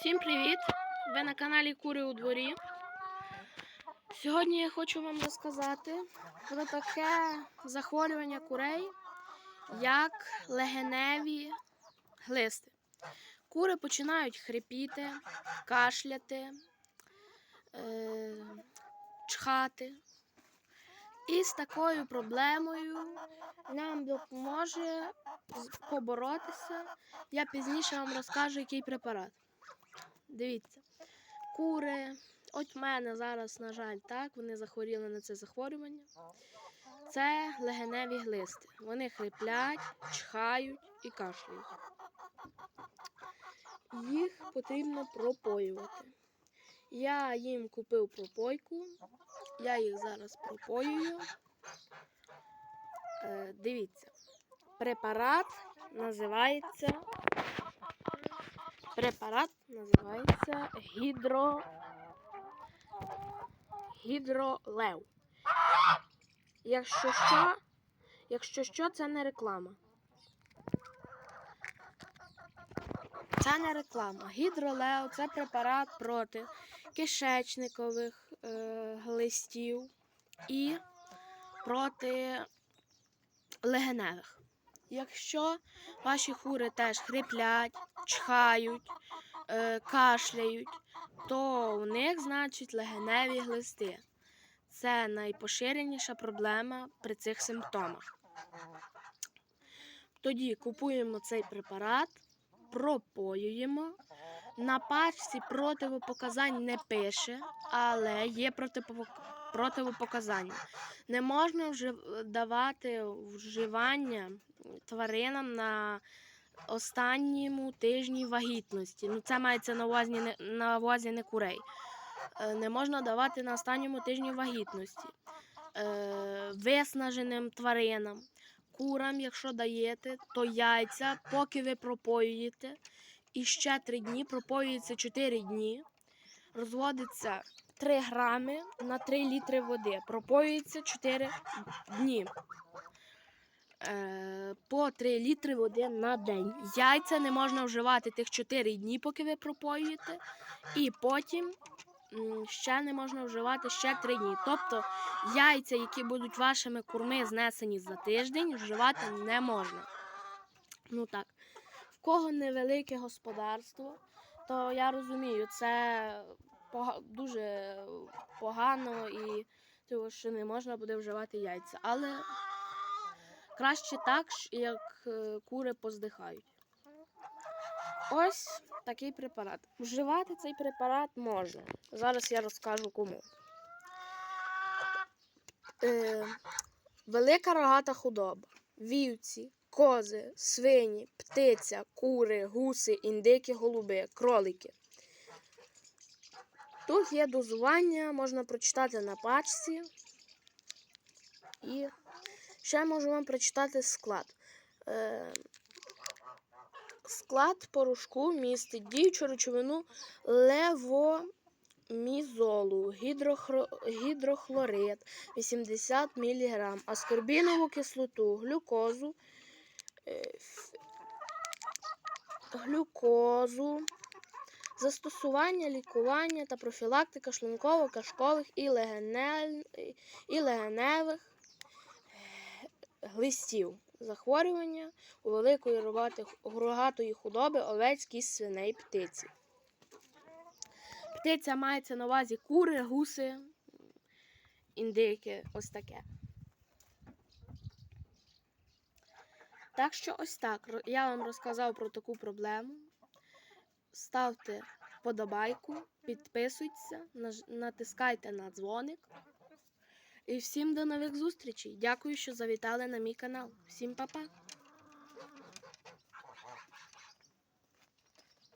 Всім привіт! Ви на каналі Кури у дворі. Сьогодні я хочу вам розказати про таке захворювання курей, як легеневі глисти. Кури починають хрипіти, кашляти, е- чхати. І з такою проблемою нам допоможе поборотися. Я пізніше вам розкажу, який препарат. Дивіться, кури. От в мене зараз, на жаль, так, вони захворіли на це захворювання. Це легеневі глисти. Вони хриплять, чхають і кашляють. Їх потрібно пропоювати. Я їм купив пропойку. Я їх зараз пропоюю. Е, дивіться, препарат називається Препарат називається гідро... гідролев. Якщо що, якщо що, це не реклама. Це не реклама. Гідролео це препарат проти кишечникових е, глистів і проти легеневих. Якщо ваші хури теж хриплять, чхають, е, кашляють, то у них, значить, легеневі глисти. Це найпоширеніша проблема при цих симптомах. Тоді купуємо цей препарат, пропоюємо. На пачці противопоказань не пише, але є противопоказання. Не можна давати вживання тваринам на останньому тижні вагітності. Ну, це мається на увазі не, на увазі не курей. Е, Не можна давати на останньому тижні вагітності. Е, Виснаженим тваринам. Курам, якщо даєте, то яйця, поки ви пропоюєте, і ще 3 дні, пропоюється 4 дні, розводиться 3 грами на 3 літри води. Пропоюється 4 дні. Е, по 3 літри води на день. Яйця не можна вживати тих 4 дні, поки ви пропоюєте, і потім ще не можна вживати ще 3 дні. Тобто яйця, які будуть вашими курми знесені за тиждень, вживати не можна. Ну так. В кого невелике господарство, то я розумію, це дуже погано і що не можна буде вживати яйця. Але краще так, як е, кури поздихають. Ось такий препарат. Вживати цей препарат можна. Зараз я розкажу кому. Е, велика рогата худоба. Вівці, кози, свині, птиця, кури, гуси, індики, голуби, кролики. Тут є дозування, можна прочитати на пачці. І ще можу вам прочитати склад. Е, склад порошку містить діючу речовину левомізолу, гідрохро- гідрохлорид 80 мг, аскорбінову кислоту, глюкозу, е, глюкозу, застосування, лікування та профілактика легенель... і легеневих глистів, захворювання у великої рогатої худоби, овець, кіз, свиней, птиці. Птиця мається на увазі кури, гуси, індики, ось таке. Так що ось так. Я вам розказав про таку проблему. Ставте подобайку, підписуйтеся, натискайте на дзвоник. І всім до нових зустрічей. Дякую, що завітали на мій канал. Всім па-па!